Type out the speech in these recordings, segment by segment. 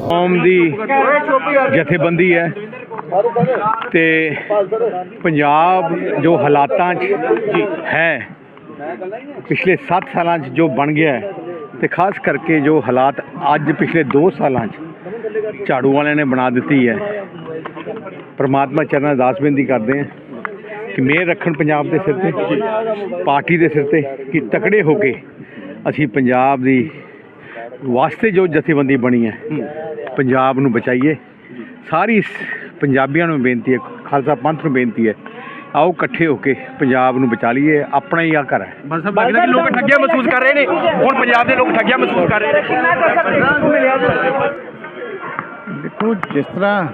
ਕੌਮ ਦੀ ਜਥੇਬੰਦੀ ਹੈ ਤੇ ਪੰਜਾਬ ਜੋ ਹਾਲਾਤਾਂ 'ਚ ਹੈ, ਪਿਛਲੇ 7 ਸਾਲਾਂ 'ਚ ਜੋ ਬਣ ਗਿਆ ਹੈ ਤੇ ਖਾਸ ਕਰਕੇ ਜੋ ਹਾਲਾਤ ਅੱਜ ਪਿਛਲੇ 2 ਸਾਲਾਂ 'ਚ ਝਾੜੂ ਵਾਲਿਆਂ ਨੇ ਬਣਾ ਦਿੱਤੀ ਹੈ, ਪਰਮਾਤਮਾ ਚਰਨਾਂ ਅਰਦਾਸ ਬੇਨਤੀ ਕਰਦੇ ਹਾਂ ਕਿ ਮਿਹਰ ਰੱਖਣ ਪੰਜਾਬ ਦੇ ਸਿਰ ਤੇ, ਪਾਰਟੀ ਦੇ ਸਿਰ ਤੇ, ਕਿ ਤਕੜੇ ਹੋ ਕੇ ਅਸੀਂ ਪੰਜਾਬ ਦੀ ਵਾਸਤੇ ਜੋ ਜਥੇਬੰਦੀ ਬਣੀ ਹੈ ਪੰਜਾਬ ਨੂੰ ਬਚਾਈਏ। ਸਾਰੀ ਪੰਜਾਬੀਆਂ ਨੂੰ ਬੇਨਤੀ ਹੈ ਖਾਲਸਾ ਪੰਥ ਨੂੰ ਬੇਨਤੀ ਹੈ ਆਓ ਇਕੱਠੇ ਹੋ ਕੇ ਪੰਜਾਬ ਨੂੰ ਬਚਾ ਲਈਏ ਆਪਣਾ ਹੀ ਆ ਘਰ ਹੈ। ਬਸ ਸਾਹਿਬ ਲੱਗਦਾ ਕਿ ਲੋਕ ਠੱਗਿਆ ਮਹਿਸੂਸ ਕਰ ਰਹੇ ਨੇ। ਹੁਣ ਪੰਜਾਬ ਦੇ ਲੋਕ ਠੱਗਿਆ ਮਹਿਸੂਸ ਕਰ ਰਹੇ ਨੇ। ਦੇਖੋ ਜਿਸ ਤਰ੍ਹਾਂ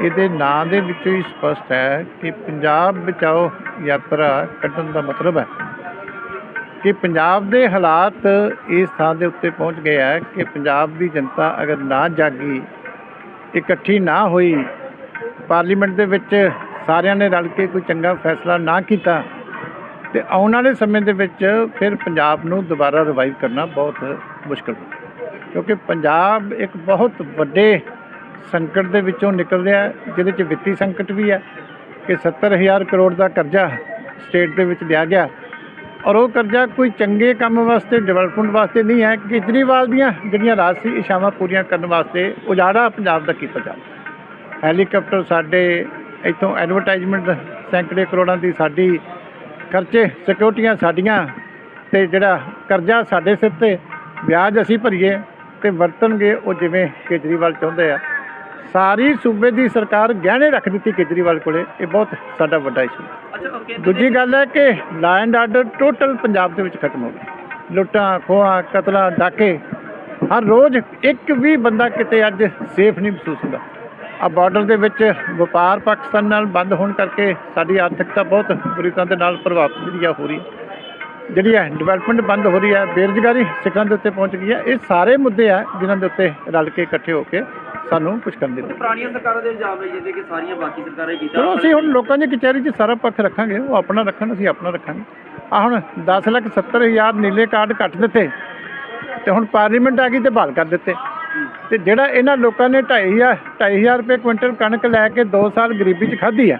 ਇਹਦੇ ਨਾਂ ਦੇ ਵਿੱਚੋਂ ਹੀ ਸਪਸ਼ਟ ਹੈ ਕਿ ਪੰਜਾਬ ਬਚਾਓ ਯਾਤਰਾ ਕੱਢਣ ਦਾ ਮਤਲਬ ਹੈ। ਕਿ ਪੰਜਾਬ ਦੇ ਹਾਲਾਤ ਇਸ ਥਾਂ ਦੇ ਉੱਤੇ ਪਹੁੰਚ ਗਏ ਹੈ ਕਿ ਪੰਜਾਬ ਦੀ ਜਨਤਾ ਅਗਰ ਨਾ ਜਾਗੀ, ਇਕੱਠੀ ਨਾ ਹੋਈ, ਪਾਰਲੀਮੈਂਟ ਦੇ ਵਿੱਚ ਸਾਰਿਆਂ ਨੇ ਰਲ ਕੇ ਕੋਈ ਚੰਗਾ ਫੈਸਲਾ ਨਾ ਕੀਤਾ ਤੇ ਆਉਣ ਵਾਲੇ ਸਮੇਂ ਦੇ ਵਿੱਚ ਫਿਰ ਪੰਜਾਬ ਨੂੰ ਦੁਬਾਰਾ ਰਿਵਾਈਵ ਕਰਨਾ ਬਹੁਤ ਮੁਸ਼ਕਲ ਕਿਉਂਕਿ ਪੰਜਾਬ ਇੱਕ ਬਹੁਤ ਵੱਡੇ ਸੰਕਟ ਦੇ ਵਿੱਚੋਂ ਨਿਕਲ ਰਿਹਾ ਜਿਹਦੇ ਚ ਵਿੱਤੀ ਸੰਕਟ ਵੀ ਹੈ ਕਿ 70000 ਕਰੋੜ ਦਾ ਕਰਜ਼ਾ ਸਟੇਟ ਦੇ ਵਿੱਚ ਲਿਆ ਗਿਆ। ਔਰ ਉਹ ਕਰਜ਼ਾ ਕੋਈ ਚੰਗੇ ਕੰਮ ਵਾਸਤੇ ਡਿਵੈਲਪਮੈਂਟ ਵਾਸਤੇ ਨਹੀਂ ਹੈ। ਕੇਜਰੀਵਾਲ ਦੀਆਂ ਜਿਹੜੀਆਂ ਰਾਜਸੀ ਇਸ਼ਾਵਾਂ ਪੂਰੀਆਂ ਕਰਨ ਵਾਸਤੇ ਉਜਾੜਾ ਪੰਜਾਬ ਦਾ ਕੀਤਾ ਜਾਂਦਾ ਰਿਹਾ। ਹੈਲੀਕਾਪਟਰ ਸਾਡੇ ਇੱਥੋਂ ਐਡਵਰਟਾਈਜ਼ਮੈਂਟ ਸੈਂਕੜੇ ਕਰੋੜਾਂ ਦੀ ਸਾਡੀ ਖਰਚੇ ਸਿਕਿਉਰਟੀਆਂ ਸਾਡੀਆਂ ਤੇ ਜਿਹੜਾ ਕਰਜ਼ਾ ਸਾਡੇ ਸਿਰ ਤੇ, ਵਿਆਜ ਅਸੀਂ ਭਰੀਏ ਤੇ ਵਰਤਣਗੇ ਉਹ ਜਿਵੇਂ ਕੇਜਰੀਵਾਲ ਚਾਹੁੰਦੇ ਆ। ਸਾਰੀ ਸੂਬੇ ਦੀ ਸਰਕਾਰ ਗਹਿਣੇ ਰੱਖ ਦਿੱਤੀ ਕੇਜਰੀਵਾਲ ਕੋਲੇ। ਇਹ ਬਹੁਤ ਸਾਡਾ ਵੱਡਾ ਇਸ਼ੂ ਹੈ। ਦੂਜੀ ਗੱਲ ਹੈ ਕਿ law and order total Punjab ਦੇ ਵਿੱਚ ਖਤਮ ਹੋ ਗਿਆ। ਲੁੱਟਾਂ ਖੋਹਾਂ ਕਤਲਾਂ ਡਾਕੇ ਹਰ ਰੋਜ਼ ਇੱਕ ਵੀ ਬੰਦਾ ਕਿਤੇ ਅੱਜ ਸੇਫ ਨਹੀਂ ਮਹਿਸੂਸ ਹੁੰਦਾ। ਆ ਬਾਰਡਰ ਦੇ ਵਿੱਚ ਵਪਾਰ ਪਾਕਿਸਤਾਨ ਨਾਲ ਬੰਦ ਹੋਣ ਕਰਕੇ ਸਾਡੀ ਆਰਥਿਕਤਾ ਬਹੁਤ ਬੁਰੀ ਤਰ੍ਹਾਂ ਦੇ ਨਾਲ ਪ੍ਰਭਾਵਿਤ ਜਿਹੜੀ ਆ ਹੋ ਰਹੀ ਹੈ। ਜਿਹੜੀ ਹੈ ਡਿਵੈਲਪਮੈਂਟ ਬੰਦ ਹੋ ਰਹੀ ਹੈ ਬੇਰੁਜ਼ਗਾਰੀ ਸਿਖਰਾਂ ਦੇ ਉੱਤੇ ਪਹੁੰਚ ਗਈ ਹੈ ਇਹ ਸਾਰੇ ਮੁੱਦੇ ਆ ਜਿਨ੍ਹਾਂ ਦੇ ਉੱਤੇ ਰਲ ਕੇ ਇਕੱਠੇ ਹੋ ਕੇ ਸਾਨੂੰ ਕੁਝ ਕਰਨ ਦੀ ਲੋੜ ਹੈ। ਪੁਰਾਣੀਆਂ ਸਰਕਾਰਾਂ ਦੇ ਇਲਜ਼ਾਮ ਲਾਈ ਜਾਂਦੇ ਕਿ ਸਾਰੀਆਂ ਬਾਕੀ ਸਰਕਾਰਾਂ ਹੀ ਕੀਤਾ। ਚਲੋ ਅਸੀਂ ਹੁਣ ਲੋਕਾਂ ਦੀ ਕਚਹਿਰੀ 'ਚ ਸਾਰਾ ਪੱਖ ਰੱਖਾਂਗੇ ਉਹ ਆਪਣਾ ਰੱਖਣ ਅਸੀਂ ਆਪਣਾ ਰੱਖਾਂਗੇ। ਆ ਹੁਣ 10 ਲੱਖ 70 ਹਜ਼ਾਰ ਨੀਲੇ ਕਾਰਡ ਕੱਟ ਦਿੱਤੇ ਤੇ ਹੁਣ ਪਾਰਲੀਮੈਂਟ ਆ ਗਈ ਤੇ ਬਹਾਲ ਕਰ ਦਿੱਤੇ। ਤੇ ਜਿਹੜਾ ਇਹਨਾਂ ਲੋਕਾਂ ਨੇ 2.5 2.5 ਰੁਪਏ ਕੁਇੰਟਲ ਕਣਕ ਲੈ ਕੇ 2 ਸਾਲ ਗਰੀਬੀ 'ਚ ਖਾਧੀ ਆ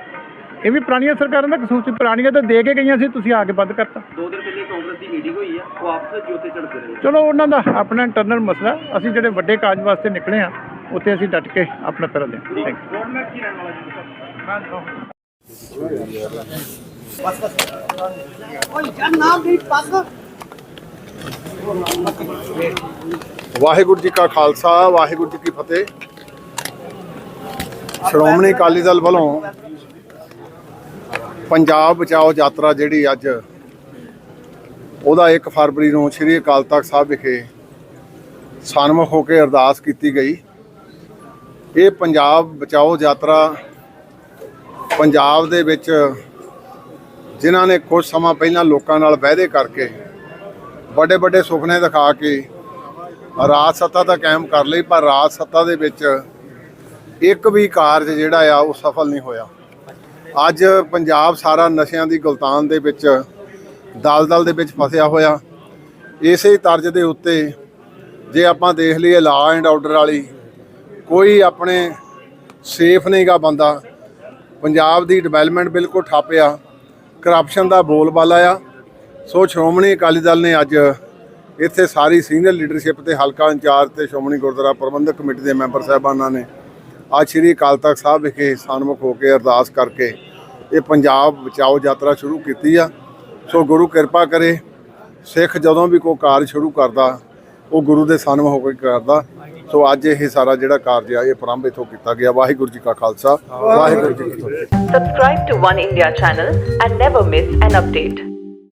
ਇਹ ਵੀ ਪੁਰਾਣੀਆਂ ਸਰਕਾਰਾਂ ਦਾ ਕਸੂਰ ਸੀ। ਪੁਰਾਣੀਆਂ ਤਾਂ ਦੇ ਕੇ ਗਈਆਂ ਸੀ ਤੁਸੀਂ ਆ ਕੇ ਬੰਦ ਕਰਤਾ। ਦੋ ਦਿਨ ਪਹਿਲੇ ਕਾਂਗਰਸ ਦੀ ਮੀਟਿੰਗ ਹੋਈ ਆ ਉਹ ਆਪਸ ਵਿੱਚ ਉੱਤੇ ਝੜਪਦੇ ਰਹੇ। ਚਲੋ ਉਹਨਾਂ ਦਾ ਆਪਣਾ ਇੰਟਰਨਲ ਮਸਲਾ ਅਸੀਂ ਜਿਹੜੇ ਵੱਡੇ ਕਾਜ ਵਾਸਤੇ ਨਿਕਲੇ ਆ ਉੱਥੇ ਅਸੀਂ ਡਟ ਕੇ ਆਪਣਾ ਕਰਾਂਗੇ ਥੈਂਕ ਵਾਹਿਗੁਰੂ ਜੀ ਕਾ ਖਾਲਸਾ, ਵਾਹਿਗੁਰੂ ਜੀ ਕੀ ਫਤਿਹ। ਸ਼੍ਰੋਮਣੀ ਅਕਾਲੀ ਦਲ ਵੱਲੋਂ ਪੰਜਾਬ ਬਚਾਓ ਯਾਤਰਾ ਜਿਹੜੀ ਅੱਜ, ਉਹਦਾ 1 ਫਰਵਰੀ ਨੂੰ ਸ੍ਰੀ ਅਕਾਲ ਤਖਤ ਸਾਹਿਬ ਵਿਖੇ ਸਨਮੁਖ ਹੋ ਕੇ ਅਰਦਾਸ ਕੀਤੀ ਗਈ। ਇਹ ਪੰਜਾਬ ਬਚਾਓ ਯਾਤਰਾ ਪੰਜਾਬ ਦੇ ਵਿੱਚ ਜਿਨ੍ਹਾਂ ਨੇ ਕੁਝ ਸਮਾਂ ਪਹਿਲਾਂ ਲੋਕਾਂ ਨਾਲ ਵਾਅਦੇ ਕਰਕੇ ਵੱਡੇ ਵੱਡੇ ਸੁਪਨੇ ਦਿਖਾ ਕੇ ਰਾਜ ਸੱਤਾ ਤਾਂ ਕਾਇਮ ਕਰ ਲਈ, ਪਰ ਰਾਜ ਸੱਤਾ ਦੇ ਵਿੱਚ ਇੱਕ ਵੀ ਕਾਰਜ ਜਿਹੜਾ ਆ ਉਹ ਸਫਲ ਨਹੀਂ ਹੋਇਆ। ਅੱਜ ਪੰਜਾਬ ਸਾਰਾ ਨਸ਼ਿਆਂ ਦੀ ਗੁਲਤਾਨ ਦੇ ਵਿੱਚ, ਦਲਦਲ ਦੇ ਵਿੱਚ ਫਸਿਆ ਹੋਇਆ। ਇਸੇ ਤਰਜ਼ ਦੇ ਉੱਤੇ ਜੇ ਆਪਾਂ ਦੇਖ ਲਈਏ ਲਾ ਐਂਡ ਆਰਡਰ ਵਾਲੀ ਕੋਈ ਆਪਣੇ ਸੇਫ ਨਹੀਂਗਾ ਬੰਦਾ। ਪੰਜਾਬ ਦੀ ਡਿਵੈਲਪਮੈਂਟ ਬਿਲਕੁਲ ਠੱਪ ਆ। ਕਰਪਸ਼ਨ ਦਾ ਬੋਲਬਾਲਾ ਆ। ਸੋ ਸ਼੍ਰੋਮਣੀ ਅਕਾਲੀ ਦਲ ਨੇ ਅੱਜ ਇੱਥੇ ਸਾਰੀ ਸੀਨੀਅਰ ਲੀਡਰਸ਼ਿਪ ਤੇ ਹਲਕਾ ਇੰਚਾਰਜ ਤੇ ਸ਼੍ਰੋਮਣੀ ਗੁਰਦੁਆਰਾ ਪ੍ਰਬੰਧਕ ਕਮੇਟੀ ਦੇ ਮੈਂਬਰ ਸਾਹਿਬਾਨਾਂ ਨੇ ਅੱਜ ਸ੍ਰੀ ਅਕਾਲ ਤਖਤ ਸਾਹਿਬ ਵਿਖੇ ਸਨਮੁਖ ਹੋ ਕੇ ਅਰਦਾਸ ਕਰਕੇ ਇਹ ਪੰਜਾਬ ਬਚਾਓ ਯਾਤਰਾ ਸ਼ੁਰੂ ਕੀਤੀ ਆ। ਸੋ ਗੁਰੂ ਕਿਰਪਾ ਕਰੇ, ਸਿੱਖ ਜਦੋਂ ਵੀ ਕੋਈ ਕਾਰਜ ਸ਼ੁਰੂ ਕਰਦਾ ਉਹ ਗੁਰੂ ਦੇ ਸਨਮ ਹੋ ਕੇ ਕਰਦਾ। ਸੋ ਅੱਜ ਇਹ ਸਾਰਾ ਜਿਹੜਾ ਕਾਰਜ ਆ, ਇਹ ਪ੍ਰਾਰੰਭ ਇਥੋਂ ਕੀਤਾ ਗਿਆ। ਵਾਹਿਗੁਰੂ ਜੀ ਕਾ ਖਾਲਸਾ। ਵਾਹਿਗੁਰੂ ਜੀ ਕੀ ਫਤਿਹ। Subscribe to One India channel and never miss an update.